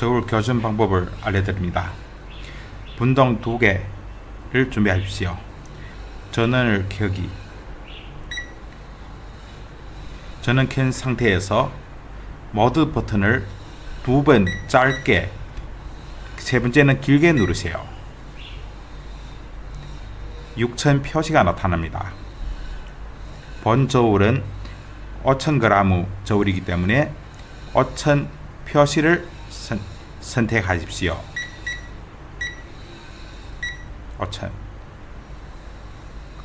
저울 교전 방법을 알려드립니다. 분동 두 개를 준비하십시오. 전원을 켜기. 전원 켠 상태에서 모드 버튼을 두 번 짧게 세 번째는 길게 누르세요. 6,000 표시가 나타납니다. 본 저울은 5,000g 저울이기 때문에 5,000 표시를 선, 선택하십시오. 5,000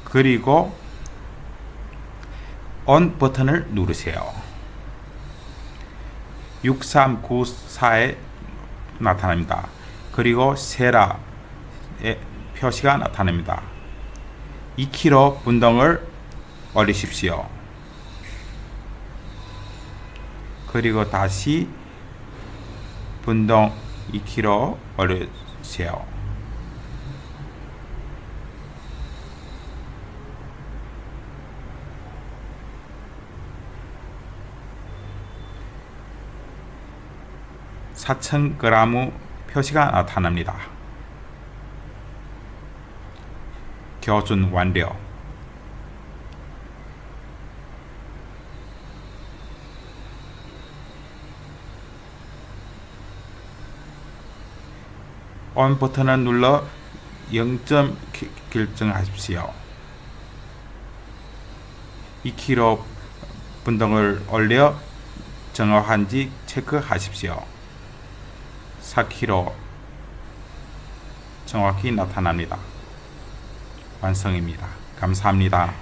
그리고 ON 버튼을 누르세요. 6394에 나타납니다. 그리고 세라의 표시가 나타납니다. 2kg 분동을 올리십시오. 그리고 다시 분동 2kg 올리세요. (4,000g) 표시가 나타납니다. 교준 완료. ON 버튼을 눌러 0점 기- 결정하십시오. 2kg 분동을 올려 정확한지 체크하십시오. 4kg 정확히 나타납니다. 완성입니다. 감사합니다.